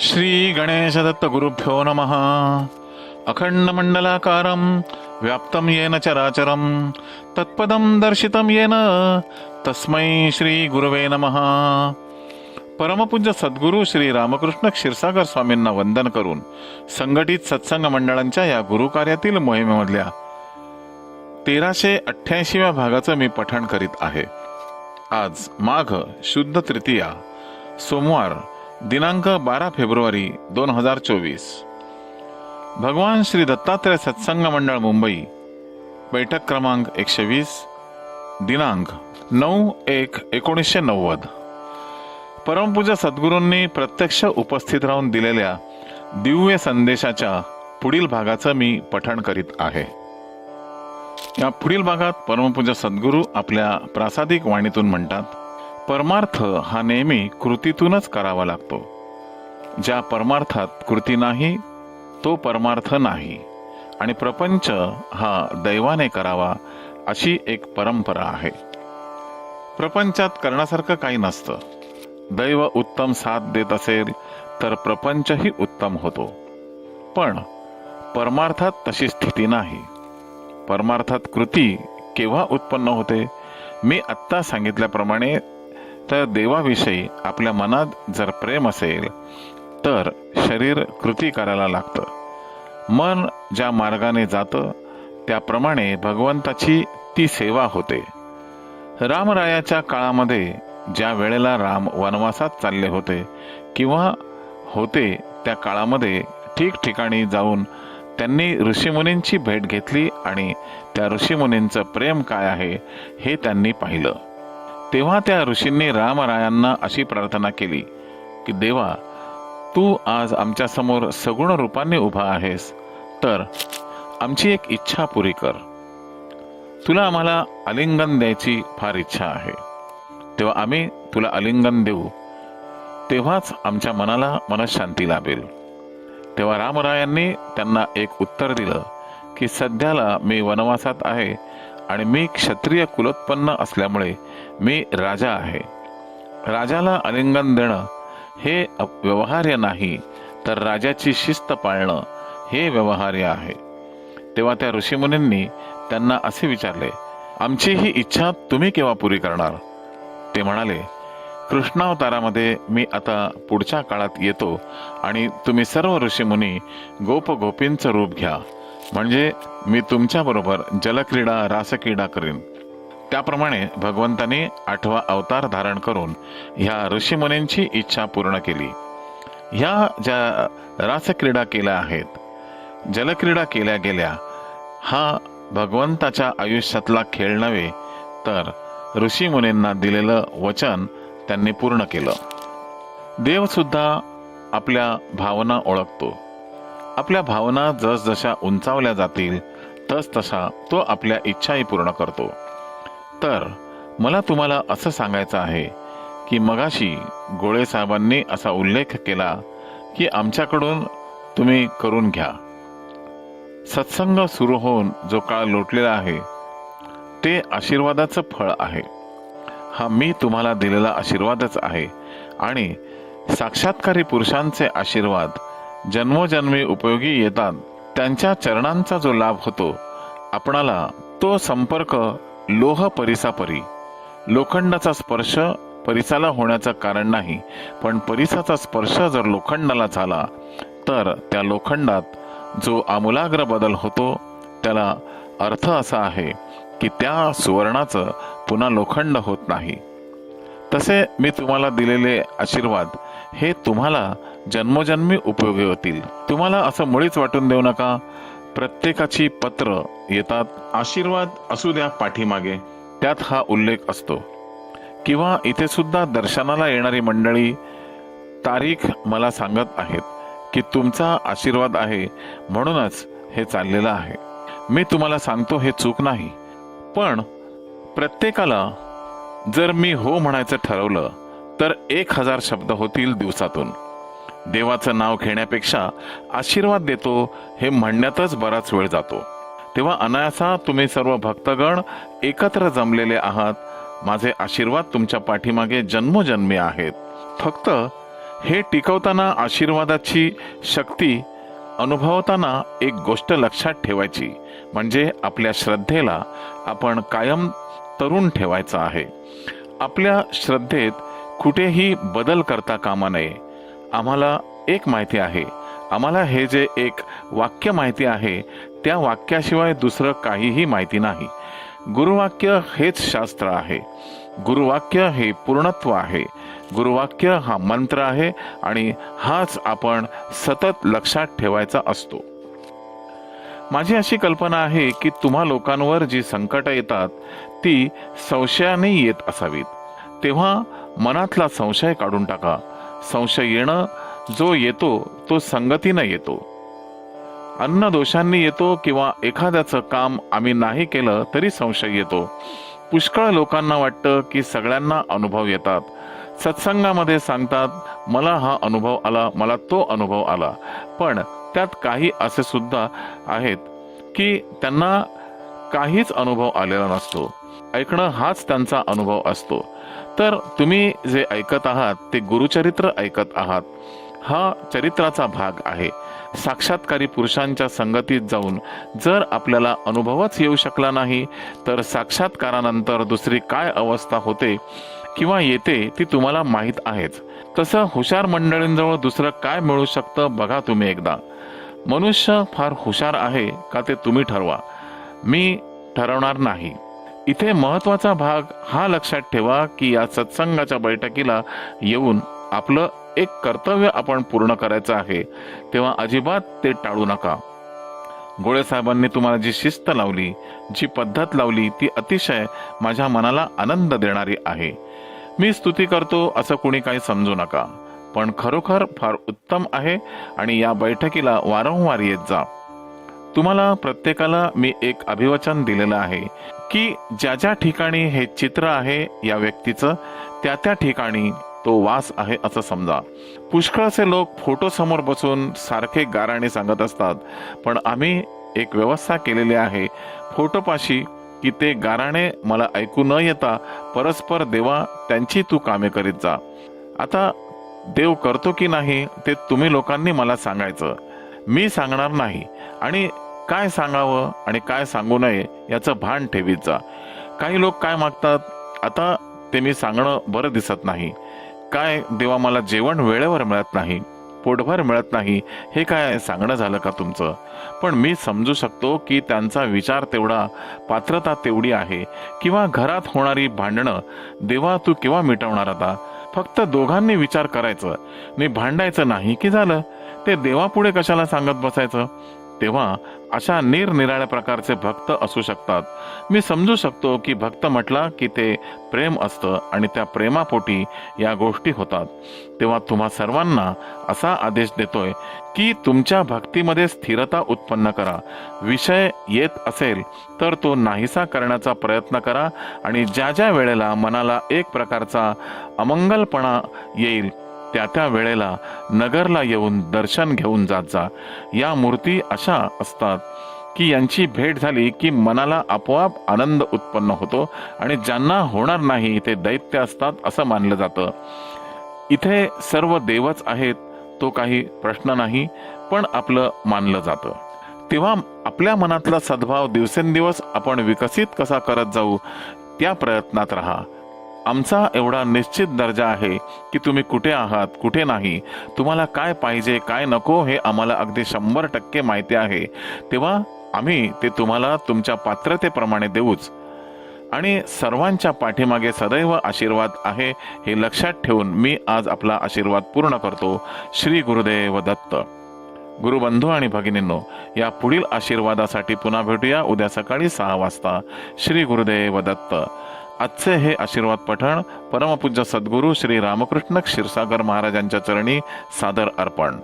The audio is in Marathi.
श्री गणेश दत्त गुरुभ्यो नमः। अखंड मंडलाकारं व्याप्तं येन चराचरं तत्पदं दर्शितं येन तस्मै श्री गुरुवे नमः। परमपूज्य सद्गुरू श्री रामकृष्ण क्षीरसागर स्वामींना वंदन करून संघटित सत्संग मंडळांच्या या गुरुकार्यातील मोहिमेमधल्या तेराशे अठ्ठ्याऐंशीव्या भागाचं मी पठण करीत आहे. आज माघ शुद्ध तृतीया सोमवार दिनांक बारा फेब्रुवारी दोन हजार चोवीस. भगवान श्री दत्तात्रय सत्संग मंडळ मुंबई बैठक क्रमांक एकशे वीस दिनांक नऊ एक एकोणीसशे नव्वद. परमपूज्य सद्गुरूंनी प्रत्यक्ष उपस्थित राहून दिलेल्या दिव्य संदेशाच्या पुढील भागाचं मी पठण करीत आहे. या पुढील भागात परमपूज्य सद्गुरू आपल्या प्रासादिक वाणीतून म्हणतात परमार्थ हा नेहमी कृतीतूनच करावा लागतो. ज्या परमार्थात कृती नाही तो परमार्थ नाही. आणि प्रपंच हा दैवाने करावा अशी एक परंपरा आहे. प्रपंचात करण्यासारखं काही नसतं. दैव उत्तम साथ देत असेल तर प्रपंचही उत्तम होतो. पण परमार्थात तशी स्थिती नाही. परमार्थात कृती केव्हा उत्पन्न होते मी आत्ता सांगितल्याप्रमाणे तर देवाविषयी आपल्या मनात जर प्रेम असेल तर शरीर कृती करायला लागतं. मन ज्या मार्गाने जातं त्याप्रमाणे भगवंताची ती सेवा होते. रामरायाच्या काळामध्ये ज्या वेळेला राम वनवासात चालले होते किंवा होते त्या काळामध्ये ठिकठिकाणी जाऊन त्यांनी ऋषीमुनींची भेट घेतली आणि त्या ऋषीमुनींचं प्रेम काय आहे हे त्यांनी पाहिलं. तेव्हा त्या ऋषींनी रामरायांना अशी प्रार्थना केली की देवा तू आज आमच्यासमोर सगुण रूपाने उभा आहेस तर आमची एक इच्छा पुरी कर. तुला आम्हाला आलिंगन द्यायची फार इच्छा आहे. तेव्हा आम्ही तुला आलिंगन देऊ. तेव्हाच आमच्या मनाला मनशांती लाभेल. तेव्हा रामरायांनी त्यांना एक उत्तर दिलं की सध्याला मी वनवासात आहे आणि मी क्षत्रिय कुलोत्पन्न असल्यामुळे मी राजा आहे. राजाला आलिंगन देणं हे व्यवहार्य नाही तर राजाची शिस्त पाळणं हे व्यवहार्य आहे. तेव्हा त्या ऋषीमुनींनी त्यांना असे विचारले आमची ही इच्छा तुम्ही केव्हा पुरी करणार? ते म्हणाले कृष्णावतारामध्ये मी आता पुढच्या काळात येतो आणि तुम्ही सर्व ऋषीमुनी गोप गोपींचं रूप घ्या. म्हणजे मी तुमच्याबरोबर जलक्रीडा रासक्रीडा करीन. त्याप्रमाणे भगवंताने आठवा अवतार धारण करून ह्या ऋषीमुनींची इच्छा पूर्ण केली. ह्या ज्या रासक्रीडा केल्या आहेत जलक्रीडा केल्या गेल्या हा भगवंताच्या आयुष्यातला खेळ नव्हे तर ऋषीमुनींना दिलेलं वचन त्यांनी पूर्ण केलं. देवसुद्धा आपल्या भावना ओळखतो. आपल्या भावना जसजशा उंचावल्या जातील तस तसा तो आपल्या इच्छाही पूर्ण करतो. तर मला तुम्हाला असं सांगायचं आहे की मगाशी गोळे साहेबांनी असा उल्लेख केला की आमच्याकडून तुम्ही करून घ्या. सत्संग सुरू होऊन जो काळ लोटलेला आहे ते आशीर्वादाचं फळ आहे. हा मी तुम्हाला दिलेला आशीर्वादच आहे आणि साक्षात्कारी पुरुषांचे आशीर्वाद जन्मोजन्मी उपयोगी येतात. त्यांच्या चरणांचा जो लाभ होतो आपणाला तो संपर्क लोह परिसापरी. लोखंडाचा स्पर्श परिसाला होण्याचं कारण नाही पण परिसाचा स्पर्श जर लोखंडाला झाला तर त्या लोखंडात जो आमूलाग्र बदल होतो त्याला अर्थ असा आहे की त्या सुवर्णाचं पुन्हा लोखंड होत नाही. तसे मी तुम्हाला दिलेले आशीर्वाद हे तुम्हाला जन्मोजन्मी उपयोगी होतील. तुम्हाला असं मुळीच वाटून देऊ नका. प्रत्येकाची पत्र येतात. आशीर्वाद असू द्या पाठीमागे. त्यात हा उल्लेख असतो. किंवा इथे सुद्धा दर्शनाला येणारी मंडळी तारीख मला सांगत आहेत की तुमचा आशीर्वाद आहे म्हणूनच हे चाललेलं आहे. मी तुम्हाला सांगतो हे चूक नाही. पण प्रत्येकाला जर मी हो म्हणायचं ठरवलं तर एक हजार शब्द होतील दिवसातून. देवाचं नाव घेण्यापेक्षा आशीर्वाद देतो हे म्हणण्यातच बराच वेळ जातो. तेव्हा अनायासा तुम्ही सर्व भक्तगण एकत्र जमलेले आहात. माझे आशीर्वाद तुमच्या पाठीमागे जन्मोजन्मी आहेत. फक्त हे टिकवताना आशीर्वादाची शक्ती अनुभवताना एक गोष्ट लक्षात ठेवायची म्हणजे आपल्या श्रद्धेला आपण कायम तरुण ठेवायचं आहे. आपल्या श्रद्धेत कुठेही बदल करता कामा नये. आम्हाला एक माहिती आहे. आम्हाला हे जे एक वाक्य माहिती आहे त्या वाक्याशिवाय दुसरं काहीही माहिती नाही. गुरुवाक्य हेच शास्त्र आहे. गुरुवाक्य हे पूर्णत्व आहे. गुरुवाक्य हा मंत्र आहे आणि हाच आपण सतत लक्षात ठेवायचा असतो. माझी अशी कल्पना आहे की तुम्हा लोकांवर जी संकट येतात ती संशयाने येत असावीत. तेव्हा मनातला संशय काढून टाका. संशय येणं जो येतो तो संगतीनं येतो. अन्न दोषांनी येतो किंवा एखाद्याचं काम आम्ही नाही केलं तरी संशय येतो. पुष्कळ लोकांना वाटतं की सगळ्यांना अनुभव येतात. सत्संगामध्ये सांगतात मला हा अनुभव आला मला तो अनुभव आला. पण त्यात काही असे सुद्धा आहेत की त्यांना काहीच अनुभव आलेला नसतो. ऐकणं हाच त्यांचा अनुभव असतो. तर तुम्ही जे ऐकत आहात ते गुरुचरित्र ऐकत आहात. हा चरित्राचा भाग आहे. साक्षात्कारी पुरुषांच्या संगतीत जाऊन जर आपल्याला अनुभवच येऊ शकला नाही तर साक्षात्कारानंतर दुसरी काय अवस्था होते किंवा येते ती तुम्हाला माहीत आहेच. तसं हुशार मंडळींजवळ दुसरं काय मिळू शकतं बघा तुम्ही एकदा. मनुष्य फार हुशार आहे का ते तुम्ही ठरवा. मी ठरवणार नाही. इथे महत्त्वाचा भाग हा लक्षात ठेवा की या सत्संगाच्या बैठकीला येऊन आपलं एक कर्तव्य आपण पूर्ण करायचं आहे तेव्हा अजिबात ते टाळू नका. गोळे साहेबांनी तुम्हाला जी शिस्त लावली जी पद्धत लावली ती अतिशय माझ्या मनाला आनंद देणारी आहे. मी स्तुती करतो असं कुणी काही समजू नका. पण खरोखर फार उत्तम आहे आणि या बैठकीला वारंवार येत जा. तुम्हाला प्रत्येकाला मी एक अभिवचन दिलेलं आहे की ज्या ज्या ठिकाणी हे चित्र आहे या व्यक्तीचं त्या त्या ठिकाणी तो वास आहे असं समजा. पुष्कळसे लोक फोटो समोर बसून सारखे गाराणे सांगत असतात पण आम्ही एक व्यवस्था केलेली आहे. फोटोपाशी की ते गाराणे मला ऐकू न येता परस्पर देवा त्यांची तू कामे करीत जा. आता देव करतो की नाही ते तुम्ही लोकांनी मला सांगायचं. मी सांगणार नाही. आणि काय सांगावं आणि काय सांगू नये याचं भान ठेवीत जा काही लोक काय मागतात? आता ते मी सांगणं बरं दिसत नाही. काय देवा मला जेवण वेळेवर मिळत नाही पोटभर मिळत नाही हे काय सांगणं झालं का तुमचं? पण मी समजू शकतो की त्यांचा विचार तेवढा पात्रता तेवढी आहे. किंवा घरात होणारी भांडणं देवा तू केव्हा मिटवणार आता? फक्त दोघांनी विचार करायचं. मी भांडायचं नाही की झालं? ते देवापुढे कशाला सांगत बसायचं? तेव्हा अशा निरनिराळ्या प्रकारचे भक्त असू शकतात. मी समजू शकतो की भक्त म्हटला की ते प्रेम असतं आणि त्या प्रेमापोटी या गोष्टी होतात. तेव्हा तुम्हा सर्वांना असा आदेश देतोय की तुमच्या भक्तीमध्ये स्थिरता उत्पन्न करा. विषय येत असेल तर तो नाहीसा करण्याचा प्रयत्न करा आणि ज्या ज्या वेळेला मनाला एक प्रकारचा अमंगलपणा येईल त्या त्या वेळेला नगरला येऊन दर्शन घेऊन जात जा. या मूर्ती अशा असतात की यांची भेट झाली की मनाला आपोआप आनंद उत्पन्न होतो आणि ज्यांना होणार नाही ते दैत्य असतात असं मानलं जातं. इथे सर्व देवच आहेत तो काही प्रश्न नाही पण आपलं मानलं जातं. तेव्हा आपल्या मनातला सद्भाव दिवसेंदिवस आपण विकसित कसा करत जाऊ त्या प्रयत्नात राहा. आमचा एवढा निश्चित दर्जा आहे की तुम्ही कुठे आहात कुठे नाही तुम्हाला काय पाहिजे काय नको हे आम्हाला अगदी शंभर टक्के माहिती आहे. तेव्हा आम्ही ते तुम्हाला तुमच्या पात्रतेप्रमाणे देऊच. आणि सर्वांच्या पाठीमागे सदैव आशीर्वाद आहे हे लक्षात ठेवून मी आज आपला आशीर्वाद पूर्ण करतो. श्री गुरुदेव दत्त. गुरुबंधू आणि भगिनींनो या पुढील आशीर्वादासाठी पुन्हा भेटूया उद्या सकाळी सहा वाजता. श्री गुरुदेव दत्त. आजचे हे आशीर्वाद पठण परमपूज्य सद्गुरू श्री रामकृष्ण क्षीरसागर महाराजांच्या चरणी सादर अर्पण.